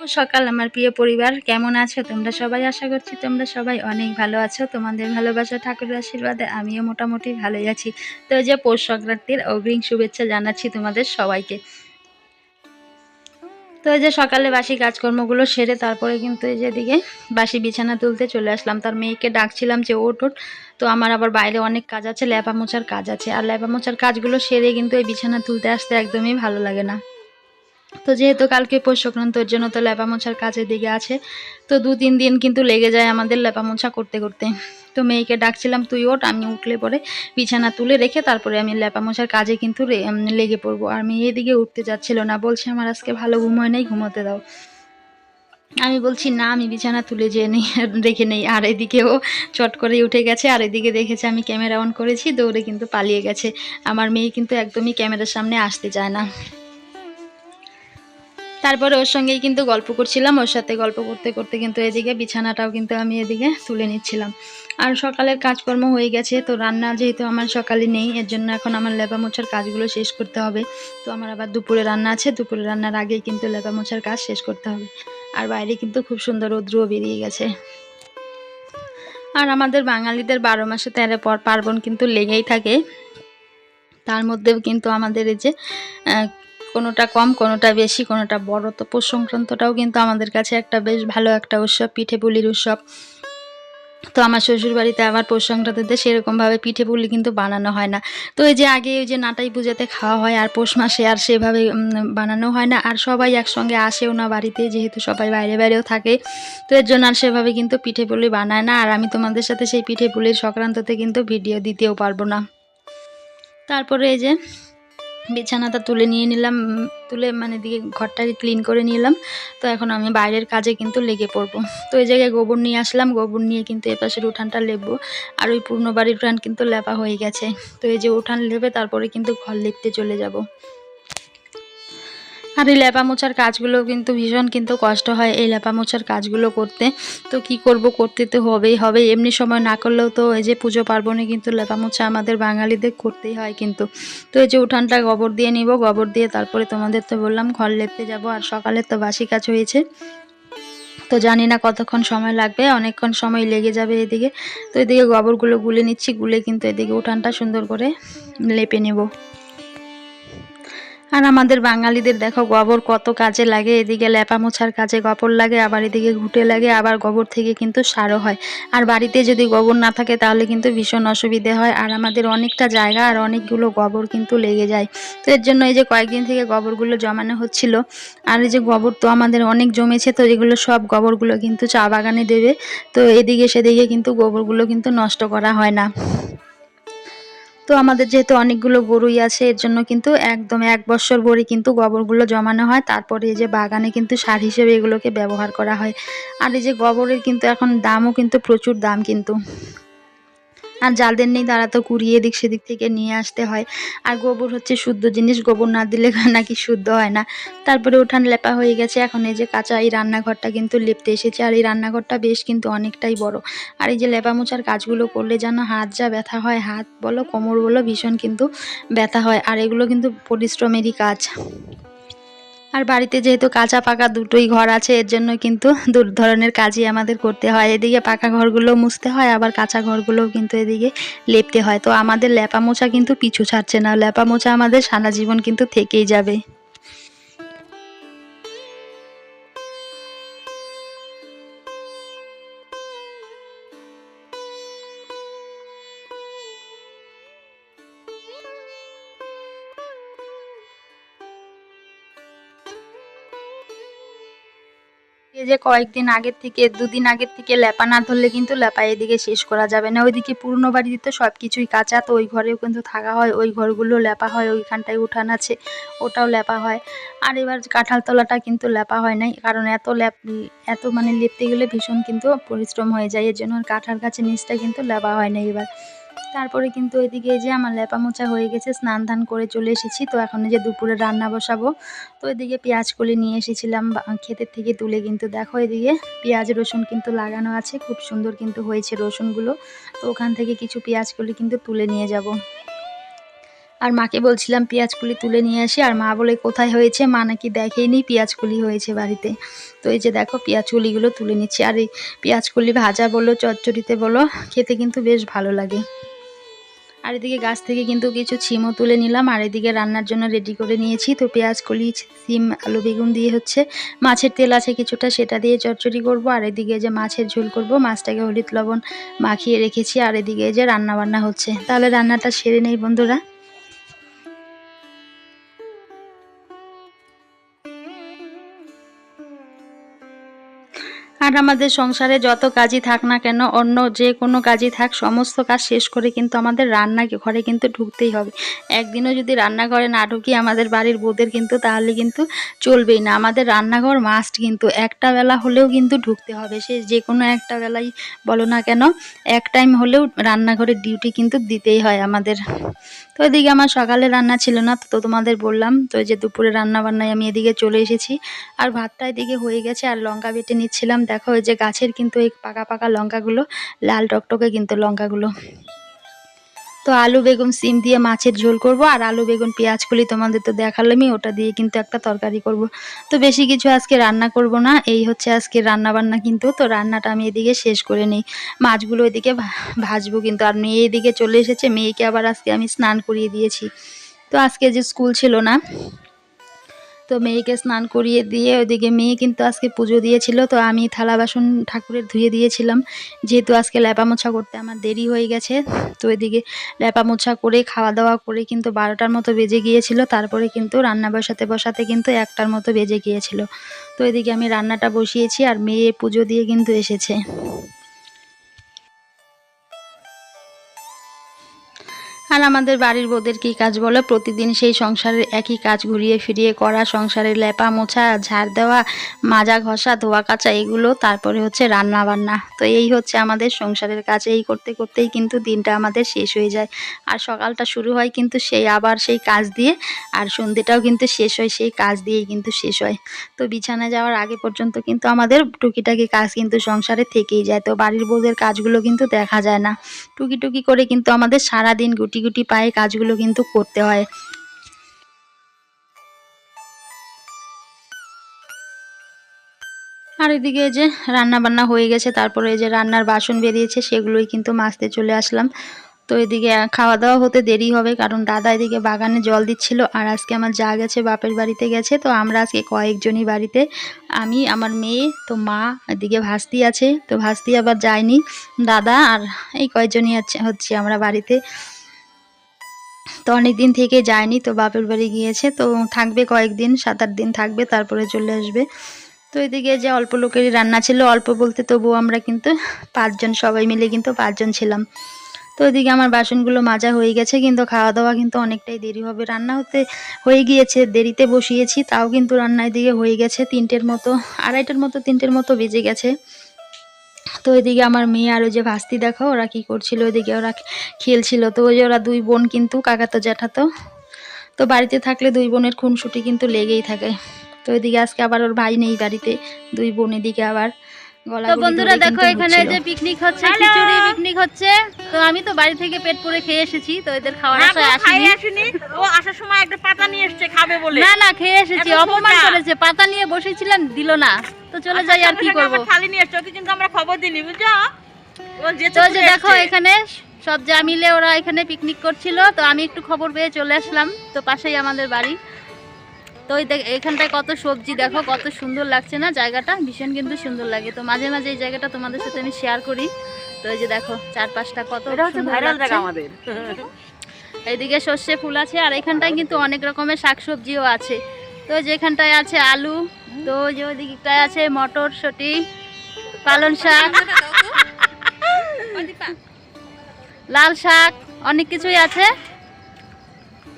সকাল, আমার প্রিয় পরিবার, কেমন আছো? তোমরা সবাই আশা করছি তোমরা সবাই অনেক ভালো আছো। তোমাদের ভালোবাসা, ঠাকুরের আশীর্বাদে আমিও মোটামুটি ভালোই আছি। তো যে পৌষ সংক্রান্তির অগ্রিম শুভেচ্ছা জানাচ্ছি তোমাদের সবাইকে। তো এই যে সকালে বাসি কাজকর্মগুলো সেরে তারপরে কিন্তু এই যেদিকে বাসি বিছানা তুলতে চলে আসলাম। তার মেয়েকে ডাকছিলাম যে ওট ওট তো আমার আবার বাইরে অনেক কাজ আছে, ল্যাপা মোছার কাজ আছে। আর ল্যাপা মোছার কাজগুলো সেরে কিন্তু এই বিছানা তুলতে আসতে একদমই ভালো লাগে না। তো যেহেতু কালকে পৌষ সংক্রান্তর জন্য তো লেপা মোছার কাজের দিকে আছে, তো দু তিন দিন কিন্তু লেগে যায় আমাদের লেপা মোছা করতে করতে। তো মেয়েকে ডাকছিলাম, তুই ওঠ, আমি উঠলে পরে বিছানা তুলে রেখে তারপরে আমি লেপা মোছার কাজে কিন্তু লেগে পড়ব। আর মেয়ে এদিকে উঠতে যাচ্ছিল না, বলছে, আমার আজকে ভালো ঘুম হয় নাই, ঘুমোতে দাও। আমি বলছি, না, আমি বিছানা তুলে যেয়ে নেই, রেখে নেই। আর এদিকেও চট করে উঠে গেছে, আর এদিকে দেখেছে আমি ক্যামেরা অন করেছি, দৌড়ে কিন্তু পালিয়ে গেছে। আমার মেয়ে কিন্তু একদমই ক্যামেরার সামনে আসতে চায় না। তারপরে ওর সঙ্গেই কিন্তু গল্প করছিলাম, ওর সাথে গল্প করতে করতে কিন্তু এদিকে বিছানাটাও কিন্তু আমি এদিকে তুলে নিচ্ছিলাম। আর সকালের কাজকর্ম হয়ে গেছে, তো রান্না যেহেতু আমার সকালে নেই, এর জন্য এখন আমার লেপা মোছার কাজগুলো শেষ করতে হবে। তো আমার আবার দুপুরে রান্না আছে, দুপুরে রান্নার আগেই কিন্তু লেপা মোছার কাজ শেষ করতে হবে। আর বাইরে কিন্তু খুব সুন্দর রৌদ্রও বেরিয়ে গেছে। আর আমাদের বাঙালিদের বারো মাসে তেরো পর পার্বণ কিন্তু লেগেই থাকে। তার মধ্যেও কিন্তু আমাদের এই যে কোনোটা কম, কোনোটা বেশি, কোনোটা বড়। তো পৌষ সংক্রান্তটাও কিন্তু আমাদের কাছে একটা বেশ ভালো একটা উৎসব, পিঠে পুলির উৎসব। তো আমার শ্বশুর বাড়িতে আবার পৌষ সংক্রান্তিতে সেরকমভাবে পিঠে পুলি কিন্তু বানানো হয় না। তো এই যে আগে ওই যে নাটাই পূজাতে খাওয়া হয় আর পৌষ মাসে আর সেভাবে বানানো হয় না। আর সবাই একসঙ্গে আসেও না বাড়িতে, যেহেতু সবাই বাইরে বাইরেও থাকে। তো এর জন্য আর সেভাবে কিন্তু পিঠে পুলি বানায় না। আর আমি তোমাদের সাথে সেই পিঠে পুলির সংক্রান্ততে কিন্তু ভিডিও দিতেও পারব না। তারপরে এই যে বিছানাটা তুলে নিয়ে নিলাম তুলে মানে দিয়ে ঘরটা ক্লিন করে নিলাম। তো এখন আমি বাইরের কাজে কিন্তু লেগে পড়ব। তো এই জায়গায় গোবর নিয়ে আসলাম, গোবর নিয়ে কিন্তু এপাশের উঠানটা লেপবো। আর ওই পুরনো বাড়ির উঠান কিন্তু লেপা হয়ে গেছে। তো এই যে উঠান লেপে তারপরে কিন্তু ঘর লিপতে চলে যাব। আর এই লেপা মোছার কাজগুলো কিন্তু ভীষণ কিন্তু কষ্ট হয় এই লেপা মোছার কাজগুলো করতে। তো কি করব, করতে তো হবেই হবে এমনি সময় না করলেও তো এই যে পুজো পার্বণে কিন্তু লেপা মোছা আমাদের বাঙালিদের করতেই হয় কিন্তু। তো এই যে উঠানটা গোবর দিয়ে নিব, গোবর দিয়ে তারপরে তোমাদের তো বললাম ঘর লেপতে যাব আর সকালে তো বাসি কাজ হয়েছে। তো জানি না কতক্ষণ সময় লাগবে, অনেকক্ষণ সময় লেগে যাবে এদিকে। তো এদিকে গোবরগুলো গুলে নিচ্ছি, গুলে কিন্তু এদিকে উঠানটা সুন্দর করে লেপে নেব। আর আমাদের বাঙালিদের দেখো, গোবর কত কাজে লাগে, এদিকে লেপা মোছার কাজে গোবর লাগে, আবার এদিকে ঘুটে লাগে, আবার গোবর থেকে কিন্তু সারও হয়। আর বাড়িতে যদি গোবর না থাকে তাহলে কিন্তু ভীষণ অসুবিধে হয়, আর আমাদের অনেকটা জায়গা আর অনেকগুলো গোবর কিন্তু লেগে যায়। তো এর জন্য এই যে কয়েকদিন থেকে গোবরগুলো জমানো হচ্ছিল, আর এই যে গোবর তো আমাদের অনেক জমেছে, তো এগুলো সব গোবরগুলো কিন্তু চা বাগানে দেবে, তো এদিকে সেদিকে কিন্তু গোবরগুলো কিন্তু নষ্ট করা হয় না। তো আমাদের যেহেতু অনেকগুলো গরুই আছে, এর জন্য কিন্তু একদম এক বছর ভরে কিন্তু গোবরগুলো জমানো হয়। তারপরে এই যে বাগানে কিন্তু সার হিসেবে এগুলোকে ব্যবহার করা হয়। আর এই যে গোবরের কিন্তু এখন দামও কিন্তু প্রচুর দাম কিন্তু। আর যাদের নেই, তারা তো কুড়িয়ে এদিক সেদিক থেকে নিয়ে আসতে হয়। আর গোবর হচ্ছে শুদ্ধ জিনিস, গোবর না দিলে নাকি শুদ্ধ হয় না। তারপরে উঠান লেপা হয়ে গেছে, এখন এই যে কাঁচা এই রান্নাঘরটা কিন্তু লেপতে এসেছে। আর এই রান্নাঘরটা বেশ কিন্তু অনেকটাই বড়। আর এই যে লেপা মোছার কাজগুলো করলে যেন হাত যা ব্যথা হয়, হাত বলো, কোমর বলো, ভীষণ কিন্তু ব্যথা হয়। আর এগুলো কিন্তু পরিশ্রমেরই কাজ। আর বাড়িতে যেহেতু কাঁচা পাকা দুটোই ঘর আছে, এর জন্য কিন্তু দু ধরনের কাজই আমাদের করতে হয়। এদিকে পাকা ঘরগুলো মুছতে হয়, আবার কাঁচা ঘরগুলোও কিন্তু এদিকে লেপতে হয়। তো আমাদের লেপা মোছা কিন্তু পিছু ছাড়ছে না। লেপা মোছা আমাদের সারা জীবন কিন্তু থেকেই যাবে। যে কয়েকদিন আগের থেকে, দুদিন আগের থেকে লেপা না ধরলে কিন্তু লেপা এদিকে শেষ করা যাবে না। ওইদিকে পুরনো বাড়িতে তো সব কিছুই কাঁচা, তো ওই ঘরেও কিন্তু থাকা হয়, ওই ঘরগুলো লেপা হয়, ওইখানটায় উঠান আছে, ওটাও লেপা হয়। আর এবার কাঁঠাল তলাটা কিন্তু লেপা হয় নাই, কারণ এত ল্যাপ এত মানে লেপতে গেলে ভীষণ কিন্তু পরিশ্রম হয়ে যায়, এর জন্য কাঁঠাল গাছের নিচটা কিন্তু লেপা হয় না এবার। তারপরে কিন্তু এদিকে যে আমার লেপা মোছা হয়ে গেছে, স্নান ধান করে চলে এসেছি। তো এখন যে দুপুরে রান্না বসাবো। তো এদিকে পেঁয়াজ কলি নিয়ে এসেছিলাম ক্ষেতের থেকে তুলে কিন্তু দেখো এদিকে পেঁয়াজ, রসুন কিন্তু লাগানো আছে। খুব সুন্দর কিন্তু হয়েছে রসুনগুলো। তো ওখান থেকে কিছু পেঁয়াজ কলি কিন্তু তুলে নিয়ে যাব। আর মাকে বলছিলাম পেঁয়াজকুলি তুলে নিয়ে আসি, আর মা বলে, কোথায় হয়েছে? মা নাকি দেখেইনি পেঁয়াজকুলি হয়েছে বাড়িতে। তো এই যে দেখো পেঁয়াজকুলিগুলো তুলে নিচ্ছি। আর এই পেঁয়াজকুলি ভাজা বলো, চচ্চড়িতে বলো, খেতে কিন্তু বেশ ভালো লাগে। আর এদিকে গাছ থেকে কিন্তু কিছু ছিমও তুলে নিলাম। আর এদিকে রান্নার জন্য রেডি করে নিয়েছি তো পেঁয়াজ কলি সিম, আলু, বেগুন দিয়ে হচ্ছে মাছের তেল আছে কিছুটা, সেটা দিয়ে চচ্চড়ি করব। আর এদিকে যে মাছের ঝোল করব, মাছটাকে হলুদ লবণ মাখিয়ে রেখেছি। আর এদিকে যে রান্না বান্না হচ্ছে। তাহলে রান্নাটা সেরে নেই বন্ধুরা। আর আমাদের সংসারে যত কাজই থাক না কেন, অন্য যে কোনো কাজই থাক, সমস্ত কাজ শেষ করে কিন্তু আমাদের রান্না ঘরে কিন্তু ঢুকতেই হবে। একদিনও যদি রান্নাঘরে না ঢুকি আমাদের বাড়ির বউদের কিন্তু তাহলে কিন্তু চলবেই না। আমাদের রান্নাঘর মাস্ট কিন্তু, একটা বেলা হলেও কিন্তু ঢুকতে হবে। সে যে কোনো একটা বেলাই বলো না কেন, এক টাইম হলেও রান্নাঘরের ডিউটি কিন্তু দিতেই হয় আমাদের। তো এদিকে আমার সকালে রান্না ছিল না, তো তোমাদের বললাম, তো যে দুপুরে রান্না বান্নায় আমি এদিকে চলে এসেছি। আর ভাতটা এদিকে হয়ে গেছে, আর লঙ্কা বেটে নিচ্ছিলাম। দেখো ওই যে গাছের কিন্তু এই পাকা পাকা লঙ্কাগুলো, লাল টকটকে কিন্তু লঙ্কাগুলো। তো আলু বেগুন সিম দিয়ে মাছের ঝোল করব, আর আলু বেগুন পেঁয়াজ তোমাদের তো দেখালামই, ওটা দিয়ে কিন্তু একটা তরকারি করব। তো বেশি কিছু আজকে রান্না করব না, এই হচ্ছে আজকে রান্না বান্না কিন্তু। তো রান্নাটা আমি এদিকে শেষ করে নিই। মাছগুলো এদিকে ভাজবো কিন্তু, আর মেয়ে এদিকে চলে এসেছে, মেয়েকে আবার আজকে আমি স্নান করিয়ে দিয়েছি। তো আজকে যে স্কুল ছিল না তো মেয়েকে স্নান করিয়ে দিয়ে ওইদিকে মেয়ে কিন্তু আজকে পুজো দিয়েছিল, তো আমি থালা বাসন ঠাকুরের ধুয়ে দিয়েছিলাম। যেহেতু আজকে ল্যাপা মোছা করতে আমার দেরি হয়ে গেছে, তো ওইদিকে ল্যাপা মোছা করে খাওয়া দাওয়া করে কিন্তু বারোটার মতো বেজে গিয়েছিল, তারপরে কিন্তু রান্না বসাতে বসাতে কিন্তু একটার মতো বেজে গিয়েছিল। তো এদিকে আমি রান্নাটা বসিয়েছি আর মেয়ে পুজো দিয়ে কিন্তু এসেছে। আর আমাদের বাড়ির বউদের কী কাজ বলো? প্রতিদিন সেই সংসারের একই কাজ ঘুরিয়ে ফিরিয়ে করা, সংসারের লেপা মোছা, ঝাড় দেওয়া, মাজা ঘষা, ধোয়া কাচা, এগুলো তারপরে হচ্ছে রান্না বান্না তো এই হচ্ছে আমাদের সংসারের কাজ। এই করতে করতেই কিন্তু দিনটা আমাদের শেষ হয়ে যায়। আর সকালটা শুরু হয় কিন্তু সেই আবার সেই কাজ দিয়ে, আর সন্ধ্যেটাও কিন্তু শেষ হয়, সেই কাজ দিয়েই কিন্তু শেষ হয়। তো বিছানায় যাওয়ার আগে পর্যন্ত কিন্তু আমাদের টুকিটাকি কাজ কিন্তু সংসারে থেকেই যায়। তো বাড়ির বউদের কাজগুলো কিন্তু দেখা যায় না। টুকি টুকি করে কিন্তু আমাদের সারা দিন গুটি গুটি পায়ে কাজগুলো কিন্তু করতে হয়। আর এদিকে যে রান্না বান্না হয়ে গেছে, তারপরে এই যে রান্নার বাসন বেরিয়েছে সেগুলোই কিন্তু মাছতে চলে আসলাম। তো এদিকে খাওয়া দাওয়া হতে দেরি হবে, কারণ দাদা এদিকে বাগানে জল দিচ্ছিল, আর আজকে আমার যা গেছে বাপের বাড়িতে গেছে। তো আমরা আজকে কয়েকজনই বাড়িতে, আমি, আমার মেয়ে, তো মা, এদিকে ভাস্তি আছে। তো ভাস্তি আবার যায়নি, দাদা আর এই কয়েকজনই হচ্ছে আমরা বাড়িতে। তো অনেক দিন থেকে যায়নি, তো বাপের বাড়ি গিয়েছে, তো থাকবে কয়েকদিন সাত আট দিন থাকবে, তারপরে চলে আসবে। তো এদিকে যে অল্প লোকেরই রান্না ছিল, অল্প বলতে তবুও আমরা কিন্তু পাঁচজন, সবাই মিলে কিন্তু পাঁচজন ছিলাম। তো ওইদিকে আমার বাসনগুলো মাজা হয়ে গেছে, কিন্তু খাওয়া দাওয়া কিন্তু অনেকটাই দেরি হবে। রান্না হতে হয়ে গিয়েছে, দেরিতে বসিয়েছি, তাও কিন্তু রান্নার দিকে হয়ে গেছে, তিনটের মতো, আড়াইটার মতো, তিনটের মতো বেজে গেছে। তো এদিকে আমার মেয়ে আর ওই যে ভাস্তি, দেখো ওরা কি করছিল, ওইদিকে ওরা খেলছিল। তো ওই যে ওরা দুই বোন কিন্তু কাকাতো জ্যাঠাতো তো। বাড়িতে থাকলে দুই বোনের খুনসুটি কিন্তু লেগেই থাকে। তো এদিকে আজকে আবার ওর ভাই নেই বাড়িতে, দুই বোন এদিকে আবার। তো বন্ধুরা দেখো এখানে যে পিকনিক হচ্ছে খিচুড়ি পিকনিক হচ্ছে। তো আমি তো বাড়ি থেকে পেট পুরে খেয়ে এসেছি তো এদের খাওয়ার আসিনি। আসেনি। ও আসার সময় একটা পাতা নিয়ে এসছে খাবে বলে। না না খেয়ে এসেছি। অপমান করেছে পাতা নিয়ে বসেছিলাম দিল না। তো চলে আচ্ছা, যাই আর কি করব। আবার থালি নিয়ে এসছে ওকে কিন্তু আমরা খবর দিইনি বুঝছ? তো যে দেখো এখানে সব যা মিলে ওরা এখানে পিকনিক করছিল তো আমি একটু খবর পেয়ে চলে আসলাম তো পাশেই আমাদের বাড়ি। তো ওই দেখ এখানটায় কত সবজি দেখো কত সুন্দর লাগছে না জায়গাটা? ভীষণ কিন্তু সুন্দর লাগে। তো মাঝে মাঝে এই জায়গাটা তোমাদের সাথে আমি শেয়ার করি। তো এই যে দেখো চারপাশটা কত আমাদের। এইদিকে সর্ষে ফুল আছে আর এখানটায় কিন্তু অনেক রকমের শাকসবজিও আছে। তো যেখানটায় আছে আলু তো যে ওইদিকটায় আছে মটরশুঁটি পালন শাক লাল শাক অনেক কিছুই আছে।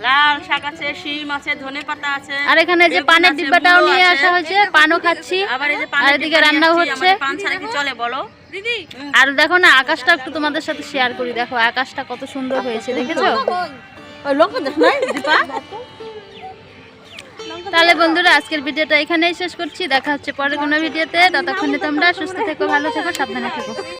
লাল শাক আছে শিম আছে ধনে পাতা আছে আর এখানে যে পানের ডিব্বাটাও নিয়ে আসা হয়েছে পানও খাচ্ছি। আবার এই যে আর পানের এদিকে হচ্ছে। পান ছাড়া কি চলে বলো? দিদি। আর দেখো না আকাশটা একটু তোমাদের সাথে শেয়ার করি। দেখো আকাশটা কত সুন্দর হয়েছে দেখেছ? ওই লঙ্কা দেখ নাই দীপা? তাহলে বন্ধুরা আজকের ভিডিওটা এখানেই শেষ করছি। দেখা হচ্ছে পরে কোনো ভিডিওতে। ততক্ষণে তোমরা সুস্থ থেকো ভালো থেকো সাবধানে থেকো।